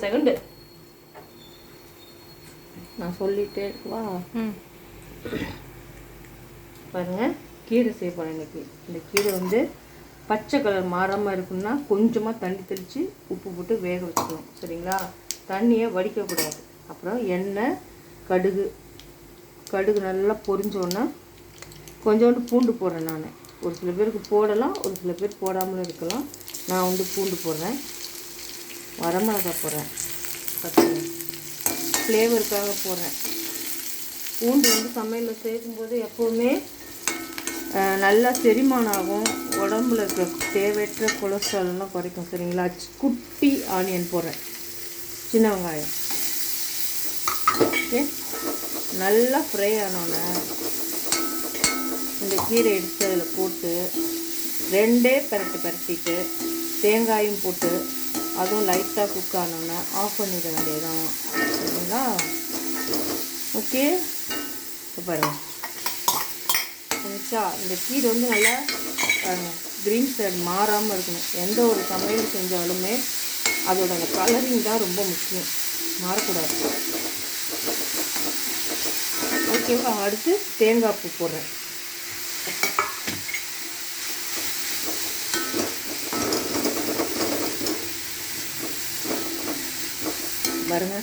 Second. நான் சொல்லிட்டே இருக்கவா ம். பாருங்க கீரை செய்ய போகிறேன் இன்னைக்கு. இந்த கீரை வந்து பச்சை கலர் மாறாமல் இருக்குன்னா கொஞ்சமாக தண்ணி தெளித்து உப்பு போட்டு வேக வச்சுக்கணும். சரிங்களா? தண்ணியை வடிக்கக்கூடாது அப்புறம் எண்ணெய் கடுகு. கடுகு நல்லா பொரிஞ்சோன்னே கொஞ்சோண்டு பூண்டு போடுறேன் நான். ஒரு சில பேருக்கு போடலாம் ஒரு சில பேர் போடாமலும் இருக்கலாம். நான் வந்து பூண்டு போடுறேன். வரமிளகாய் போடுறேன். பச்சை. ஃப்ளேவருக்காக போடுறேன். பூண்டு வந்து சமையலில் சேர்க்கும்போது எப்போவுமே நல்லா செரிமானம் ஆகும் உடம்புல இருக்கிற தேவையற்ற கொலஸ்ட்ரால்லாம் குறைக்கும் சரிங்களா? குட்டி ஆனியன் போடுறேன். சின்ன வெங்காயம். ஓகே? நல்லா ஃப்ரை ஆனோன்னே இந்த கீரை எடுத்து அதில் போட்டு ரெண்டே பரட்டு பரட்டிட்டு தேங்காயும் போட்டு அதுவும் லைட்டாக குக் ஆனோன்னே ஆஃப் பண்ணிட வேண்டியதான் சரிங்களா? ஓகே இப்போ பாருங்க. இந்த கீரை வந்து நல்லா க்ரீன் சைடு மாறாமல் இருக்கணும். எந்த ஒரு சமையல் செஞ்சாலுமே அதோட அந்த கலரிங் தான் ரொம்ப முக்கியம். மாறக்கூடாது. ஓகேவா அடுத்து தேங்காய் பூ போடுறேன். பாருங்க